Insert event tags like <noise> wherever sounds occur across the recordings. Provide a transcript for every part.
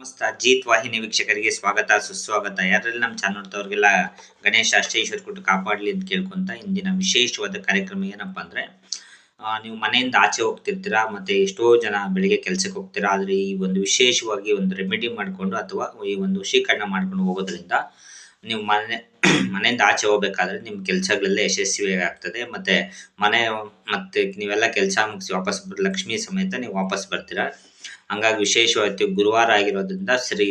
ನಮಸ್ತೆ. ಅಜಿತ್ ವಾಹಿನಿ ವೀಕ್ಷಕರಿಗೆ ಸ್ವಾಗತ, ಸುಸ್ವಾಗತ. ಯಾರಲ್ಲಿ ನಮ್ಮ ಚಾನಲ್ ನೋಡ್ತವ್ರಿಗೆಲ್ಲ ಗಣೇಶ ಅಷ್ಟೇಶ್ವರ ಕೊಟ್ಟು ಕಾಪಾಡಲಿ ಅಂತ ಕೇಳ್ಕೊಂತ ಇಂದಿನ ವಿಶೇಷವಾದ ಕಾರ್ಯಕ್ರಮ ಏನಪ್ಪ ಅಂದರೆ ನೀವು ಮನೆಯಿಂದ ಆಚೆ ಹೋಗ್ತಿರ್ತೀರಾ, ಮತ್ತು ಎಷ್ಟೋ ಜನ ಬೆಳಿಗ್ಗೆ ಕೆಲಸಕ್ಕೆ ಹೋಗ್ತೀರಾ, ಆದರೆ ಈ ಒಂದು ವಿಶೇಷವಾಗಿ ಒಂದು ರೆಮಿಡಿ ಮಾಡಿಕೊಂಡು ಅಥವಾ ಈ ಒಂದು ವಶೀಕರಣ ಮಾಡ್ಕೊಂಡು ಹೋಗೋದ್ರಿಂದ ನೀವು ಮನೆ, <clears throat> ಮನೆಯಿಂದ ಆಚೆ ಹೋಗ್ಬೇಕಾದ್ರೆ ನಿಮ್ಮ ಕೆಲಸಗಳೆಲ್ಲ ಯಶಸ್ವಿಯಾಗಿ ಆಗ್ತದೆ ಮತ್ತು ಮನೆ, ಮತ್ತೆ ನೀವೆಲ್ಲ ಕೆಲಸ ಮುಗಿಸಿ ವಾಪಸ್ ಲಕ್ಷ್ಮಿ ಸಮೇತ ನೀವು ವಾಪಸ್ ಬರ್ತೀರಾ. ಹಂಗಾಗಿ ವಿಶೇಷವಾಗಿ ಗುರುವಾರ ಆಗಿರೋದ್ರಿಂದ ಶ್ರೀ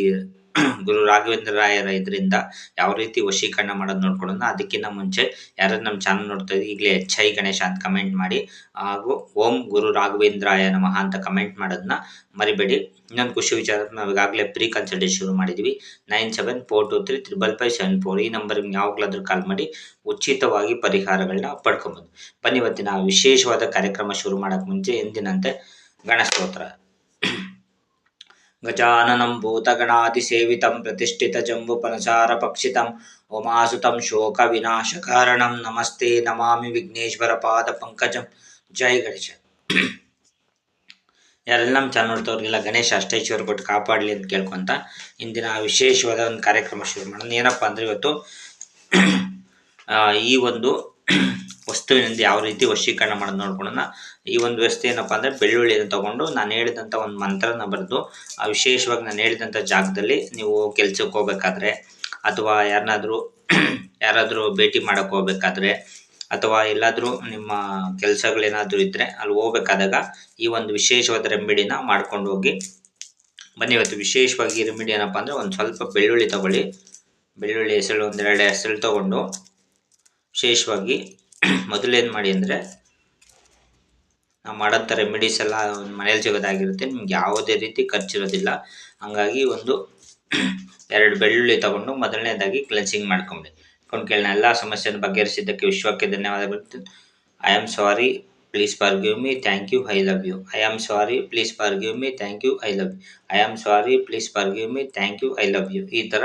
<clears throat> ಗುರು ರಾಘವೇಂದ್ರ ರಾಯರ ಇದರಿಂದ ಯಾವ ರೀತಿ ವಶೀಕರಣ ಮಾಡೋದು ನೋಡ್ಕೊಳ್ಳೋಣ. ಅದಕ್ಕಿಂತ ಮುಂಚೆ ಯಾರು ನಮ್ಮ ಚಾನಲ್ ನೋಡ್ತಾ ಇದ್ದೀವಿ ಈಗಲೇ ಎಚ್ ಐ ಗಣೇಶ ಅಂತ ಕಮೆಂಟ್ ಮಾಡಿ ಹಾಗೂ ಓಂ ಗುರು ರಾಘವೇಂದ್ರಾಯ ನಮಃ ಅಂತ ಕಮೆಂಟ್ ಮಾಡೋದನ್ನ ಮರಿಬೇಡಿ. ಇನ್ನೊಂದು ಖುಷಿ ವಿಚಾರ, ನಾವು ಈಗಾಗಲೇ ಪ್ರೀ ಕನ್ಸಲ್ಟೇಷನ್ ಶುರು ಮಾಡಿದ್ವಿ. Nine seven four two three triple five seven four ಈ ನಂಬರ್ಗೆ ಯಾವಾಗಲಾದ್ರೂ ಕಾಲ್ ಮಾಡಿ ಉಚಿತವಾಗಿ ಪರಿಹಾರಗಳನ್ನ ಪಡ್ಕೊಬೋದು. ಬನ್ನಿ ಇವತ್ತಿನ ವಿಶೇಷವಾದ ಕಾರ್ಯಕ್ರಮ ಶುರು ಮಾಡೋಕ್ಕೆ ಮುಂಚೆ ಎಂದಿನಂತೆ ಗಣಸ್ತೋತ್ರ ಗಜಾನನಂ ಭೂತಗಣಾತಿ ಸೇವಿತಂ ಪ್ರತಿಷ್ಠಿತ ಜಂಬು ಪನಸಾರ ಪಕ್ಷಿತಂ ಒಮಾಸುತಂ ಶೋಕ प्रतिष्ठितजम्बुपनसारपक्षितम् ನಮಸ್ತೆ ನಮಾಮಿ ವಿಘ್ನೇಶ್ವರ ಪಾದ ಪಂಕಜಂ ಜೈ ಗಣೇಶ ಯಾರೆಲ್ಲ ನಮ್ಮ ಚಾನಲ್ದವ್ರಿಗೆಲ್ಲ ಗಣೇಶ ಅಷ್ಟೈಶ್ವರ ಕೊಟ್ಟು ಕಾಪಾಡ್ಲಿ ಅಂತ ಕೇಳ್ಕೊಂತ ಇಂದಿನ ವಿಶೇಷವಾದ ಒಂದು ಕಾರ್ಯಕ್ರಮ ಶುರು ಮಾಡೋಣ. ಏನಪ್ಪ ಅಂದ್ರೆ ಇವತ್ತು ಈ ಒಂದು ವಸ್ತುವಿನಿಂದ ಯಾವ ರೀತಿ ವಶೀಕರಣ ಮಾಡೋದು ನೋಡ್ಕೊಳ್ಳೋಣ ಈ ಒಂದು ವ್ಯವಸ್ಥೆ ಏನಪ್ಪಾ ಅಂದ್ರೆ ಬೆಳ್ಳುಳ್ಳಿಯನ್ನು ತಗೊಂಡು ನಾನು ಹೇಳಿದಂಥ ಒಂದು ಮಂತ್ರನ ಬರೆದು, ಆ ವಿಶೇಷವಾಗಿ ನಾನು ಹೇಳಿದಂಥ ಜಾಗದಲ್ಲಿ ನೀವು ಕೆಲ್ಸಕ್ಕೆ ಹೋಗ್ಬೇಕಾದ್ರೆ ಅಥವಾ ಯಾರನ್ನಾದರೂ <clears throat> ಯಾರಾದರೂ ಭೇಟಿ ಮಾಡಕ್ ಹೋಗ್ಬೇಕಾದ್ರೆ ಅಥವಾ ಎಲ್ಲಾದರೂ ನಿಮ್ಮ ಕೆಲಸಗಳೇನಾದರೂ ಇದ್ದರೆ ಅಲ್ಲಿ ಹೋಗ್ಬೇಕಾದಾಗ ಈ ಒಂದು ವಿಶೇಷವಾದ ರೆಮಿಡಿನ ಮಾಡ್ಕೊಂಡು ಹೋಗಿ. ಬನ್ನಿ ಇವತ್ತು ವಿಶೇಷವಾಗಿ ರೆಮಿಡಿ ಏನಪ್ಪ ಅಂದರೆ ಒಂದು ಸ್ವಲ್ಪ ಬೆಳ್ಳುಳ್ಳಿ ತಗೊಳ್ಳಿ. ಬೆಳ್ಳುಳ್ಳಿ ಹೆಸರು ಒಂದೆರಡು ಹೆಸರು ತಗೊಂಡು ವಿಶೇಷವಾಗಿ <clears throat> ಮೊದಲೇನು ಮಾಡಿ ಅಂದರೆ ನಾವು ಮಾಡೋಂಥ ರೆಮಿಡೀಸ್ ಎಲ್ಲ ಮನೇಲಿ ಸಿಗೋದಾಗಿರುತ್ತೆ ನಿಮ್ಗೆ ಯಾವುದೇ ರೀತಿ ಖರ್ಚಿರೋದಿಲ್ಲ. ಹಂಗಾಗಿ ಒಂದು <clears throat> ಎರಡು ಬೆಳ್ಳುಳ್ಳಿ ತಗೊಂಡು ಮೊದಲನೇದಾಗಿ ಕ್ಲೆನ್ಸಿಂಗ್ ಮಾಡ್ಕೊಂಬಿಡಿ. ಕೊಂಡು ಕೇಳಿನ ಎಲ್ಲ ಸಮಸ್ಯೆಯನ್ನು ಬಗೆಹರಿಸಿದ್ದಕ್ಕೆ ವಿಶ್ವಕ್ಕೆ ಧನ್ಯವಾದಗಳು. I am sorry please forgive me thank you I love you I am sorry please forgive me thank you I love you I am sorry please forgive me thank you I love you ಈ ಥರ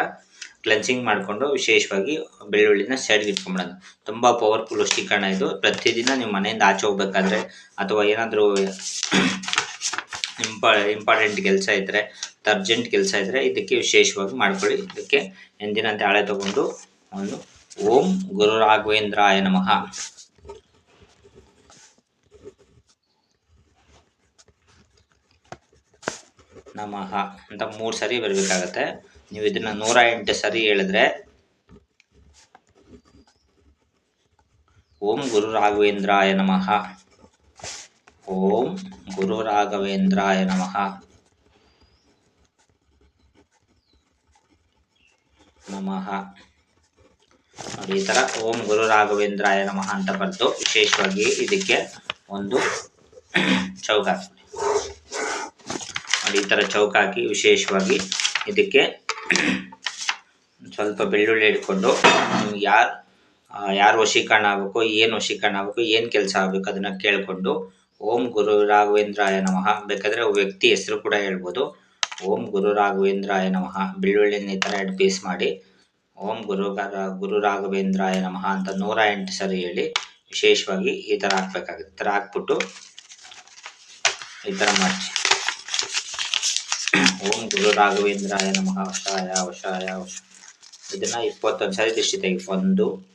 cleansing ಮಾಡಿಕೊಂಡು ವಿಶೇಷವಾಗಿ ಬೆಳ್ಳುಳ್ಳಿನ ಸೈಡ್ಗೆ ಇಟ್ಕೊಂಬಿಡೋದು. ತುಂಬ powerful ವಶೀಕರಣ ಇದು. ಪ್ರತಿದಿನ ನೀವು ಮನೆಯಿಂದ ಆಚೆ ಹೋಗ್ಬೇಕಾದ್ರೆ ಅಥವಾ ಏನಾದರೂ ಇಂಪ ಇಂಪಾರ್ಟೆಂಟ್ ಕೆಲಸ ಇದ್ದರೆ ಅರ್ಜೆಂಟ್ ಕೆಲಸ ಇದ್ದರೆ ಇದಕ್ಕೆ ವಿಶೇಷವಾಗಿ ಮಾಡ್ಕೊಳ್ಳಿ. ಇದಕ್ಕೆ ಎಂದಿನಂತೆ ಹಳೆ ತಗೊಂಡು ಒಂದು ಓಂ ಗುರು ರಾಘವೇಂದ್ರಾಯ ನಮಃ. ನಮಃ ಅಂತ ಮೂರು ಸರಿ ಬರಬೇಕಾಗತ್ತೆ. ನೀವು ಇದನ್ನ ನೂರ ಎಂಟು ಸರಿ ಹೇಳಿದ್ರೆ ಓಂ ಗುರು ರಾಘವೇಂದ್ರಾಯ ನಮಃ. ಓಂ ಗುರು ರಾಘವೇಂದ್ರಾಯ ನಮಃ. ನಮಃ. ನೋಡಿ, ಈ ಥರ ಓಂ ಗುರು ರಾಘವೇಂದ್ರಾಯ ನಮಃ ಅಂತ ಬರೆದು ವಿಶೇಷವಾಗಿ ಇದಕ್ಕೆ ಒಂದು ಚೌಕ ಹಾಕಿ ನೋಡಿ, ಈ ಥರ ಚೌಕ ಹಾಕಿ ವಿಶೇಷವಾಗಿ ಇದಕ್ಕೆ ಸ್ವಲ್ಪ ಬೆಳ್ಳುಳ್ಳಿ ಹಿಡ್ಕೊಂಡು ನಿಮ್ಗೆ ಯಾರು ಯಾರು ವಶೀಕರಣ ಆಗಬೇಕು, ಏನು ವಶೀಕರಣ ಆಗಬೇಕು, ಏನು ಕೆಲಸ ಆಗಬೇಕು ಅದನ್ನು ಕೇಳಿಕೊಂಡು, ಓಂ ಗುರು ರಾಘವೇಂದ್ರಾಯ ನಮಃ, ಬೇಕಾದರೆ ವ್ಯಕ್ತಿ ಹೆಸರು ಕೂಡ ಹೇಳ್ಬೋದು. ಓಂ ಗುರು ರಾಘವೇಂದ್ರಾಯ ನಮಃ, ಬೆಳ್ಳುಳ್ಳಿನ ಈ ಥರ ಎರಡು ಪೀಸ್ ಮಾಡಿ, ಓಂ ಗುರು ಗುರು ರಾಘವೇಂದ್ರಾಯ ನಮಃ ಅಂತ ನೂರ ಎಂಟು ಸರಿ ಹೇಳಿ, ವಿಶೇಷವಾಗಿ ಈ ಥರ ಹಾಕ್ಬೇಕಾಗುತ್ತೆ. ಈ ಥರ ಹಾಕ್ಬಿಟ್ಟು ಈ ಥರ ಮಾಡಿ ಓಂ ಗುರು ರಾಘವೇಂದ್ರಾಯ ನಮಃ. ವಶಾಯ ವಶಾಯ, ವಶ. ಇದನ್ನು ಇಪ್ಪತ್ತೊಂದು ಸಾರಿ ದೃಷ್ಟಿ ತೆಗಿ. ಒಂದು,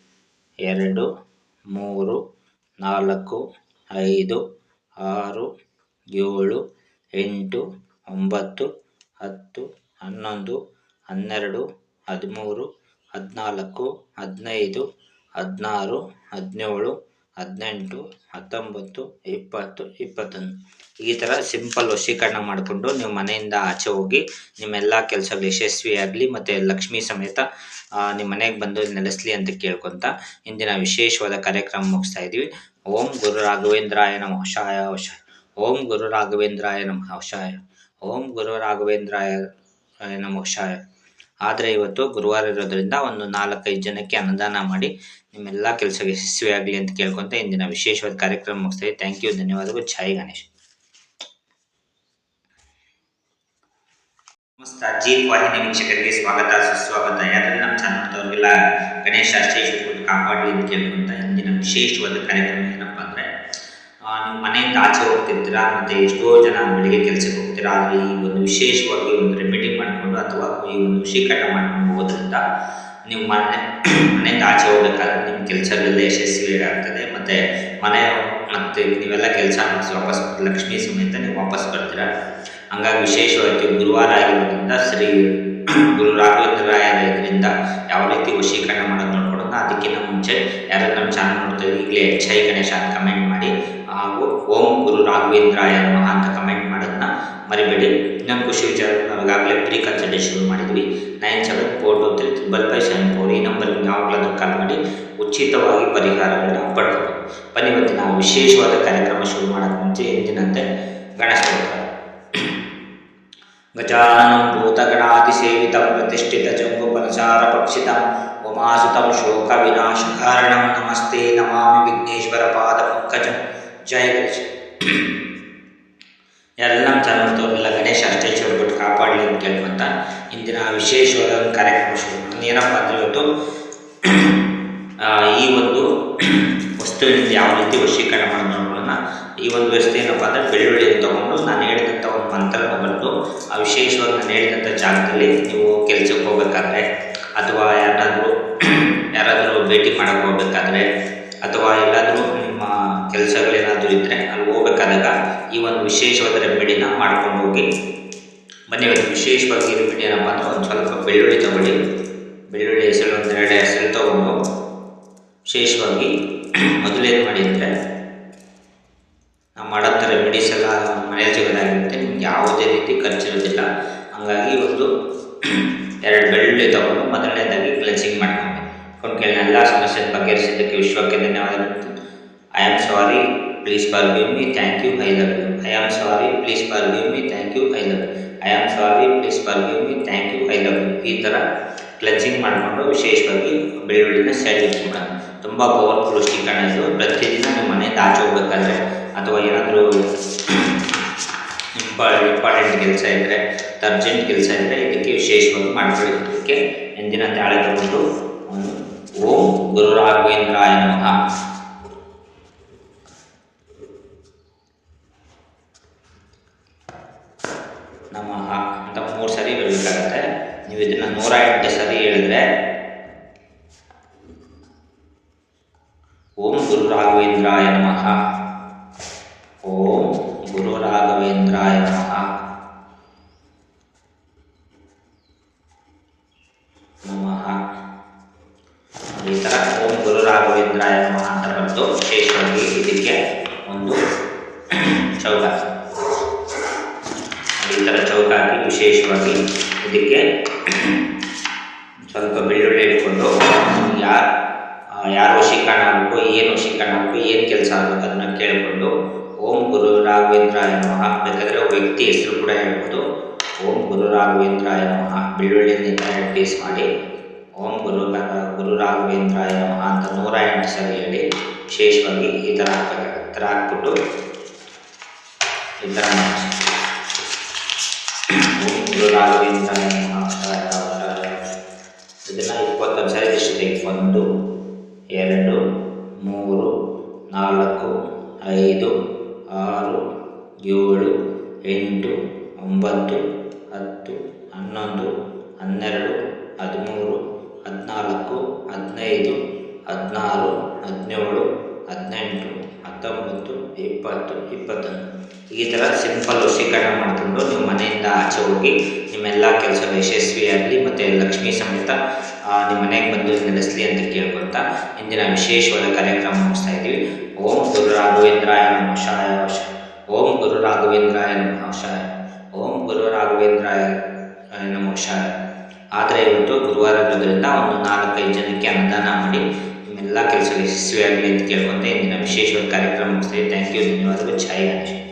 ಎರಡು, ಮೂರು, ನಾಲ್ಕು, ಐದು, ಆರು, ಏಳು, ಎಂಟು, ಒಂಬತ್ತು, ಹತ್ತು, ಹನ್ನೊಂದು, ಹನ್ನೆರಡು, ಹದಿಮೂರು, ಹದಿನಾಲ್ಕು, ಹದಿನೈದು, ಹದಿನಾರು, ಹದಿನೇಳು ಹದಿನೆಂಟು, ಹತ್ತೊಂಬತ್ತು, ಇಪ್ಪತ್ತು, ಇಪ್ಪತ್ತೊಂದು. ಈ ಥರ ಸಿಂಪಲ್ ವಶೀಕರಣ ಮಾಡಿಕೊಂಡು ನೀವು ಮನೆಯಿಂದ ಆಚೆ ಹೋಗಿ ನಿಮ್ಮೆಲ್ಲ ಕೆಲಸಗಳು ಯಶಸ್ವಿಯಾಗಲಿ ಮತ್ತು ಲಕ್ಷ್ಮೀ ಸಮೇತ ನಿಮ್ಮ ಮನೆಗೆ ಬಂದು ನೆಲೆಸಲಿ ಅಂತ ಕೇಳ್ಕೊತ ಇಂದಿನ ವಿಶೇಷವಾದ ಕಾರ್ಯಕ್ರಮ ಮುಗಿಸ್ತಾ ಇದ್ದೀವಿ. ಓಂ ಗುರು ರಾಘವೇಂದ್ರಾಯ ನಮಃ. ಶಾಯ ಓಂ ಗುರು ರಾಘವೇಂದ್ರಾಯ ನಮಃ. ಶಾಯ. ಓಂ ಗುರು ರಾಘವೇಂದ್ರಾಯ ನಮಃ. ಶಾಯ. ಆದರೆ ಇವತ್ತು ಗುರುವಾರ ಇರೋದ್ರಿಂದ ಒಂದು ನಾಲ್ಕೈದು ಜನಕ್ಕೆ ಅನುದಾನ ಮಾಡಿ ನಿಮ್ಮೆಲ್ಲ ಕೆಲಸ ಯಶಸ್ವಿಯಾಗಲಿ ಅಂತ ಕೇಳ್ಕೊತ ಇಂದಿನ ವಿಶೇಷವಾದ ಕಾರ್ಯಕ್ರಮ ಮುಗಿಸ್ತಾ ಇದ್ದೀವಿ ಥ್ಯಾಂಕ್ ಯು ಧನ್ಯವಾದಗಳು. ಛಾಯಿ ಗಣೇಶ್. ನಮಸ್ಕಾರ. ಜಿ ವಾಹಿನಿ ವೀಕ್ಷಕರಿಗೆ ಸ್ವಾಗತ. ಸುಸ್ವಾಗತ. ಯಾಕಂದ್ರೆ ನಮ್ಮ ಚಾನಲ್ ನೋಡ್ತವ್ರಿಗೆಲ್ಲ ಗಣೇಶ ಅಷ್ಟೇಶ್ವರ ಕಾಪಾಡಲಿ ಅಂತ ಕೇಳ್ಕೊಂತ ಇಂದಿನ ವಿಶೇಷವಾದ ಕಾರ್ಯಕ್ರಮ ಏನಪ್ಪ ಅಂದ್ರೆ ನೀವು ಮನೆಯಿಂದ ಆಚೆ ಹೋಗ್ತಿರ್ತೀರಾ? ಮತ್ತು ಎಷ್ಟೋ ಜನ ಬೆಳಿಗ್ಗೆ ಕೆಲಸಕ್ಕೆ ಹೋಗ್ತೀರಾ? ಆದರೆ ಈ ಒಂದು ವಿಶೇಷವಾಗಿ ಒಂದು ರೆಮಿಡಿ ಅಥವಾ ಈ ಒಂದು ಶಿಖರ ಮಾಡ್ಕೊಂಡು ನಿಮ್ಮ ಮನೆ ಮನೆಯಿಂದ ಆಚೆ ಹೋಗ್ಬೇಕಾದ್ರೆ ನಿಮ್ಮ ಕೆಲಸಗಳೆಲ್ಲ ಯಶಸ್ವಿ ಆಗ್ತದೆ. ಮತ್ತು ಮನೆ ಮತ್ತು ನೀವೆಲ್ಲ ಕೆಲಸ ಮುಗಿಸಿ ವಾಪಸ್ ಲಕ್ಷ್ಮೀ ಸಮೇತ ನೀವು ವಾಪಸ್ ಬರ್ತೀರ? ಹಂಗಾಗಿ ವಿಶೇಷವಾಗಿ ಗುರುವಾರ ಆಗಿರೋದ್ರಿಂದ ಶ್ರೀ ಗುರು ರಾಘವೇಂದ್ರ ಇದರಿಂದ ಯಾವ ರೀತಿ ವಶೀಕರಣ ಮಾಡೋದು ನೋಡ್ಕೊಡೋಣ ಅದಕ್ಕಿಂತ ಮುಂಚೆ ಯಾರು ನಮ್ಮ ಚಾನಲ್ ನೋಡ್ತಾ ಇದ್ದೀವಿ ಈಗಲೇ ಎಚ್ ಐ ಗಣೇಶ ಅಂತ ಕಮೆಂಟ್ ಮಾಡಿ. ಹಾಗೂ ಓಂ ಗುರು ರಾಘವೇಂದ್ರಾಯ ನಮಃ ಅಂತ ಕಮೆಂಟ್ ಮರಿಬೇಡಿ. ಇನ್ನೊಂದು ಖುಷಿ ವಿಚಾರ ನಾವು ಈಗಾಗಲೇ ಪ್ರೀ ಕನ್ಸಲ್ಟೇಷನ್ ಮಾಡಿದ್ವಿ. Nine seven four two three triple five seven four ಈ ನಂಬರ್ಗೆ ಯಾವಾಗಲಾದರೂ ಕಾಲ್ ಮಾಡಿ, ಉಚಿತವಾಗಿ ಪರಿಹಾರಗಳನ್ನು ಪಡ್ಕೋಬೋದು ಬನ್ನಿ ಇವತ್ತು ನಾವು ವಿಶೇಷವಾದ ಕಾರ್ಯಕ್ರಮ ಶುರು ಮಾಡೋಕ್ಕೆ ಮುಂಚೆ ಎಂದಿನಂತೆ ಗಣೇಶ ಸ್ತೋತ್ರ. ಗಜಾನನ ಪ್ರತಿಷ್ಠಿತ ಪ್ರತಿಷ್ಠಿತ ಜಂಬುಪನಸಾರ ಪಕ್ಷಿತಂ ಉಮಾಸುತಂ ಶೋಕ ವಿನಾಶ ವಿನಾಶಕಾರಣಂ ನಮಸ್ತೆ ನಮಾಮಿ ವಿಘ್ನೇಶ್ವರ ಪಾದ ಪಂಕಜಂ. ಜಯ ಗಣೇಶ. ಎಲ್ಲ ನಮ್ಮ ತೋರಿಲ್ಲ ಗಣೇಶ ಅಷ್ಟೇ ಬಿಟ್ಟು ಕಾಪಾಡಲಿ ಅಂತ ಕೇಳ್ಕೊಂತ ಇಂದಿನ ವಿಶೇಷವಾದ ಒಂದು ಕಾರ್ಯಕ್ರಮ ಶುರು ಮಾಡೋಣ ಏನಪ್ಪ ಅಂದರೆ ಇವತ್ತು ಈ ಒಂದು ವಸ್ತುವಿನಿಂದ ಯಾವ ರೀತಿ ವಶೀಕರಣ ನೋಡೋಣ ಈ ಒಂದು ವ್ಯವಸ್ಥೆ ಏನಪ್ಪ ಅಂದ್ರೆ ಬೆಳ್ಳುಳ್ಳಿ ತಗೊಂಡು ನಾನು ಹೇಳಿದಂಥ ಒಂದು ಮಂತ್ರನ ಬರೆದು ಆ ವಿಶೇಷವಾಗಿ ನಾನು ಹೇಳಿದಂಥ ಜಾಗದಲ್ಲಿ ನೀವು ಕೆಲಸಕ್ಕೆ ಹೋಗ್ಬೇಕಾದ್ರೆ ವಿಶೇಷವಾಗಿ ನಮ್ಮ ಹತ್ರ ಒಂದು ಸ್ವಲ್ಪ ಬೆಳ್ಳುಳ್ಳಿ ತಗೊಳ್ಳಿ. ಬೆಳ್ಳುಳ್ಳಿ ಹೆಸರು ಒಂದು ಎರಡು ಹೆಸರು ತಗೊಂಡು ವಿಶೇಷವಾಗಿ ಮೊದಲೇನು ಮಾಡಿ ಅಂದರೆ ನಾವು ಮಾಡೋಂಥ ರೆಮಿಡೀಸ್ ಎಲ್ಲ ಮನೇಲಿ ಸಿಗೋದಾಗಿರುತ್ತೆ. ನಿಮ್ಗೆ ಯಾವುದೇ ರೀತಿ ಖರ್ಚಿರೋದಿಲ್ಲ. ಹಾಗಾಗಿ ಒಂದು ಎರಡು ಬೆಳ್ಳುಳ್ಳಿ ತಗೊಂಡು ಮೊದಲನೇದಾಗಿ ಕ್ಲೆನ್ಸಿಂಗ್ ಮಾಡ್ಕೊಂಡು ಕೊಂಡ್ಕೇಳಿ ಎಲ್ಲ ಸಮಸ್ಯೆ ಬಗೆಹರಿಸಿದ್ದಕ್ಕೆ ವಿಶ್ವಕ್ಕೆ ಧನ್ಯವಾದ I am sorry please forgive me thank you I love you I am sorry please forgive me thank you I love you I am sorry please forgive me thank you I love you ಈ ಥರ ಕ್ಲಚಿಂಗ್ ಮಾಡಿಕೊಂಡು ವಿಶೇಷವಾಗಿ ಬೆಳ್ಳುಳ್ಳಿನ side ಇಟ್ಕೊಳ್ಳೋಣ ತುಂಬ powerful ಇದು. ಪ್ರತಿದಿನ ನಿಮ್ಮ ಮನೆಯಿಂದ ಆಚೆ ಹೋಗ್ಬೇಕಾದ್ರೆ ಅಥವಾ ಏನಾದರೂ ಇಂಪ ಇಂಪಾರ್ಟೆಂಟ್ ಕೆಲಸ ಇದ್ದರೆ ಅರ್ಜೆಂಟ್ ಕೆಲಸ ಇದ್ದರೆ ಇದಕ್ಕೆ ವಿಶೇಷವಾಗಿ ಮಾಡ್ಕೊಳ್ಳೋದಕ್ಕೆ ಎಂದಿನ ತಾಳೆ ತಗೊಂಡು ಒಂದು ಓಂ ಗುರು ರಾಘವೇಂದ್ರಾಯ ನಮಃ. ನಮಃ ಅಂತ ಮೂರು ಸರಿ ಬರಬೇಕಾಗತ್ತೆ ನೀವು ಇದನ್ನು ನೂರ ಎಂಟು ಸರಿ ಹೇಳಿದ್ರೆ ಓಂ ಗುರು ರಾಘವೇಂದ್ರಾಯ ನಮಃ ಓಂ ಗುರು ರಾಘವೇಂದ್ರಾಯ ನಮಃ ನಮಃ ಇದಕ್ಕೆ ಸ್ವಲ್ಪ ಬೆಳ್ಳುಳ್ಳಿ ಇಟ್ಕೊಂಡು ಯಾರು ಯಾರು ವಶೀಕರಣ ಆಗಬೇಕು, ಏನು ವಶೀಕರಣ ಆಗಬೇಕು, ಏನು ಕೆಲಸ ಆಗಬೇಕು ಅದನ್ನು ಕೇಳಿಕೊಂಡು ಓಂ ಗುರು ರಾಘವೇಂದ್ರ ನಮಃ ಬೇಕಾದರೆ ವ್ಯಕ್ತಿ ಹೆಸರು ಕೂಡ ಹೇಳ್ಬೋದು. ಓಂ ಗುರು ರಾಘವೇಂದ್ರ ನಮಃ ಬೆಳ್ಳುಳ್ಳಿಯಿಂದ ಪೀಸ್ ಮಾಡಿ. ಓಂ ಗುರು ಗುರು ರಾಘವೇಂದ್ರ ನಮಃ ಅಂತ ನೂರ ಎಂಟು ಸಲ ಹೇಳಿ ವಿಶೇಷವಾಗಿ ಈ ಥರ ಹಾಕಬೇಕಾಗುತ್ತೆ ಥರ ಹಾಕ್ಬಿಟ್ಟು ಈ ಥರ ಮಾಡಿ ಓಂ ಗುರು ರಾಘವೇಂದ್ರಾಯ ನಮಃ ಇದನ್ನು ಇಪ್ಪತ್ತೊಂದು ಸಾರಿ ದಿಶೆ ಒಂದು ಎರಡು ಹತ್ತೊಂಬತ್ತು ಇಪ್ಪತ್ತು, ಇಪ್ಪತ್ತೊಂದು. ಈ ಥರ ಸಿಂಪಲ್ ವಶೀಕರಣ ಮಾಡಿಕೊಂಡು ನೀವು ಮನೆಯಿಂದ ಆಚೆ ಹೋಗಿ ನಿಮ್ಮೆಲ್ಲ ಕೆಲಸ ಯಶಸ್ವಿಯಾಗಲಿ ಮತ್ತು ಲಕ್ಷ್ಮೀ ಸಮೇತ ನಿಮ್ಮ ಮನೆಗೆ ಬಂದು ನೆಲೆಸಲಿ ಅಂತ ಕೇಳ್ಕೊಳ್ತಾ ಇಂದಿನ ವಿಶೇಷವಾದ ಕಾರ್ಯಕ್ರಮ ಮುಗಿಸ್ತಾ ಇದ್ದೀವಿ. ಓಂ ಗುರು ರಾಘವೇಂದ್ರಾಯ ನಮಃ ಶಾಯ ಓಂ ಗುರು ರಾಘವೇಂದ್ರಾಯ ನಮಃ ಶಾಯ ಓಂ ಗುರು ರಾಘವೇಂದ್ರಾಯ ನಮಃ ಶಾಯ ಆದರೆ ಇವತ್ತು ಗುರುವಾರ ಇರೋದ್ರಿಂದ ಒಂದು ನಾಲ್ಕೈದು ಜನಕ್ಕೆ ಅನುದಾನ ಮಾಡಿ ನಿಮ್ಮೆಲ್ಲ ಕೆಲಸ ಯಶಸ್ವಿಯಾಗಲಿ ಅಂತ ಕೇಳ್ಕೊಂತ ಇಂದಿನ ವಿಶೇಷವಾದ ಕಾರ್ಯಕ್ರಮ ಮುಗಿಸ್ತಾ ಥ್ಯಾಂಕ್ ಯು ಧನ್ಯವಾದಗಳು ಛಾಯ್ ಗಣೇಶ್